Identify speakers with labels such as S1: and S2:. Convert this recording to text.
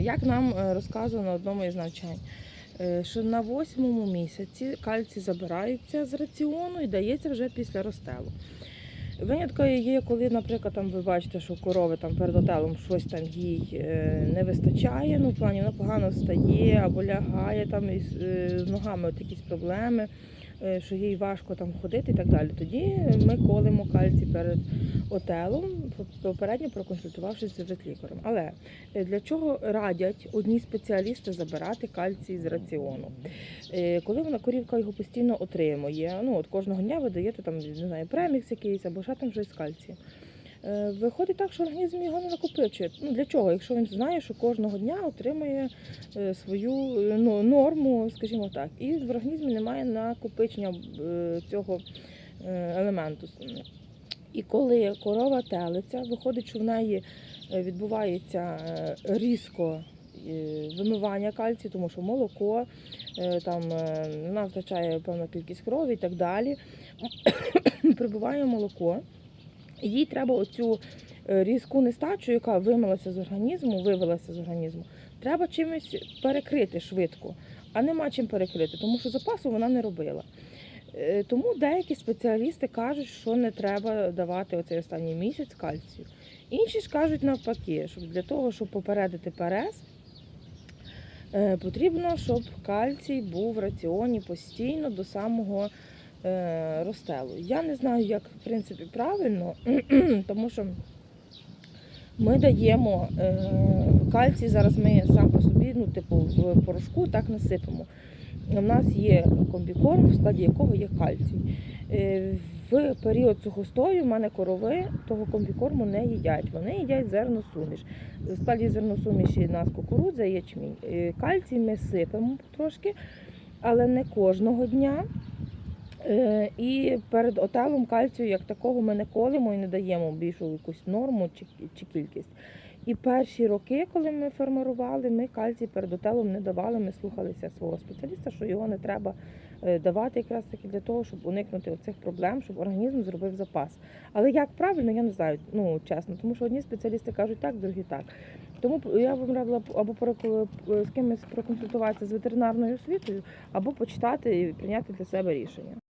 S1: Як нам е, розказано на одному із навчань, е, що на восьмому місяці кальцій забирається з раціону і дається вже після розстелу. Винятко є, коли, наприклад, там ви бачите, що корови там перед отелом щось там їй е, не вистачає, ну в плані вона погано встає або лягає там із з ногами от якісь проблеми, що їй важко там ходити і так далі. Тоді ми колимо кальцій перед отелом, попередньо проконсультувавшись з лікарем. Але е, для чого радять одні спеціалісти забирати кальцій з раціону? Е, Коли вона корівка його постійно отримує, ну от кожного дня ви даєте там не знаю, премікс якийсь або ще там щось з кальцієм. Е, Виходить так, що організм його не накопичує. Ну для чого? Якщо він знає, що кожного дня отримує е, свою е, ну, норму, скажімо так, і в організмі немає накопичення цього елементу. І коли корова телиться, виходить, що в неї відбувається різко вимивання кальцію, тому що молоко, там вона втрачає певну кількість крові і так далі. Прибуває молоко. Їй треба оцю е, різку нестачу, яка вимилася з організму, вивелася з організму, треба чимось перекрити швидко, а нема чим перекрити, тому що запасу вона не робила. Е, Тому деякі спеціалісти кажуть, що не треба давати оцей останній місяць кальцію. Інші ж кажуть навпаки, що для того, щоб попередити перез, е, потрібно, щоб кальцій був в раціоні постійно до самого е, розстелу. Я не знаю, як в принципі правильно, тому що ми даємо е, кальцій, зараз ми сам по собі, ну, типу, в порошку так насипемо. У нас є комбікорм, в складі якого є кальцій. Е, В період сухостою в мене корови того комбікорму не їдять. Вони їдять зерносуміш. В складі зерносуміші у нас кукурудза і ячмінь. Кальцій ми сипемо трошки, але не кожного дня. Е, І перед отелом кальцію як такого ми не колимо і не даємо більшу якусь норму чи, чи кількість. І перші роки, коли ми фермерували, ми кальцій перед отелом не давали. Ми слухалися свого спеціаліста, що його не треба е, давати якраз таки для того, щоб уникнути оцих проблем, щоб організм зробив запас. Але як правильно, я не знаю, ну чесно, тому що одні спеціалісти кажуть так, другі так. Тому я вам радила або з кимось проконсультуватися з ветеринарною освітою, або почитати і прийняти для себе рішення.